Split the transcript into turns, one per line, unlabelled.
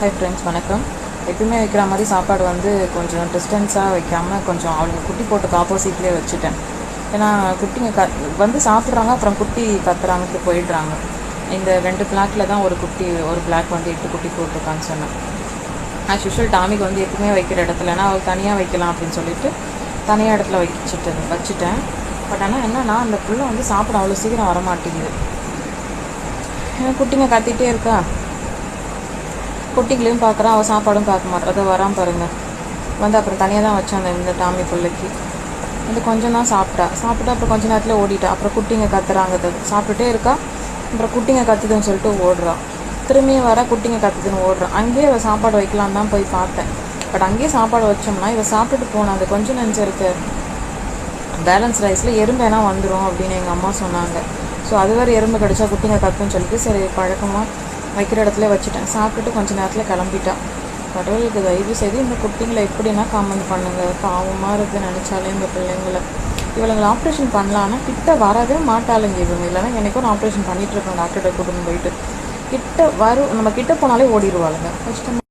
Hi friends வணக்கம். எப்பயுமே வைக்கிற மாதிரி சாப்பாடு வந்து கொஞ்சம் டிஸ்டன்ஸாக வைக்காமல் கொஞ்சம் அவளுங்க குட்டி போட்டுக்கு ஆப்போசிட்லேயே வச்சுட்டேன். ஏன்னா குட்டிங்க க வந்து சாப்பிட்றாங்க அப்புறம் குட்டி கத்துறாங்கட்டு போயிடுறாங்க. இந்த ரெண்டு பிளாக்ல தான் ஒரு குட்டி ஒரு பிளாக் வந்து எட்டு குட்டி போட்டிருக்கான்னு சொன்னேன். ஆஸ் யூஷுவல் டாமிக்கு வந்து எப்பவுமே வைக்கிற இடத்துலனா அவள் தனியாக வைக்கலாம் அப்படின்னு சொல்லிட்டு தனியாக இடத்துல வச்சுட்டு வச்சுட்டேன். பட் ஆனால் என்னன்னா அந்த புள்ள வந்து சாப்பிட அவ்வளோ சீக்கிரம் வர மாட்டேங்குது ஏன்னா குட்டிங்க கத்திகிட்டே இருக்கா? குட்டிகளையும் பார்க்குறான் அவள் சாப்பாடும் பார்க்க மாட்டா. அதை வரான் பாருங்கள் வந்து அப்புறம் தனியாக தான் வச்சேன் அந்த இந்த டாமி பிள்ளைக்கு. வந்து கொஞ்சம் தான் சாப்பிட்டா. சாப்பிட்டா அப்புறம் கொஞ்ச நேரத்தில் ஓடிட்டா. அப்புறம் குட்டிங்க கத்துறாங்க. அது சாப்பிட்டுட்டே இருக்கா. அப்புறம் குட்டிங்க கத்துதுன்னு சொல்லிட்டு ஓடுறான் திரும்பியும் வர குட்டிங்க கத்துதுன்னு ஓடுறான் அங்கேயே அவள் சாப்பாடு வைக்கலாம் தான் போய் பார்த்தேன். பட் அங்கேயே சாப்பாடு வச்சோம்னா இவள் சாப்பிட்டுட்டு போனா அது கொஞ்சம் நெஞ்சு இருக்கு. பேலன்ஸ் ரைஸில் எறும்பு வந்துடும் அப்படின்னு எங்கள் அம்மா சொன்னாங்க. ஸோ அது வேறு எறும்பு கிடச்சா குட்டிங்க கத்துன்னு சொல்லிட்டு சரி பழக்கமாக வைக்கிற இடத்துல வச்சுட்டேன். சாப்பிட்டுட்டு கொஞ்சம் நேரத்தில் கிளம்பிட்டான் கடவுளுக்கு தயவு செய்து இந்த குட்டிங்களை எப்படின்னா காமெண்ட் பண்ணுங்க. பாவமாக இருக்குது நினச்சாலே இந்த பிள்ளைங்களை. இவளுங்களை ஆப்ரேஷன் பண்ணலான்னா கிட்ட வரவே மாட்டாளுங்க இவங்க. இல்லைன்னா எனக்கும் ஆப்ரேஷன் பண்ணிகிட்டு இருக்கேன். டாக்டர்கிட்ட கூட்டின்னு போயிட்டு. கிட்ட வரும் நம்ம கிட்ட போனாலே ஓடிடுவாளுங்க கஷ்டமாக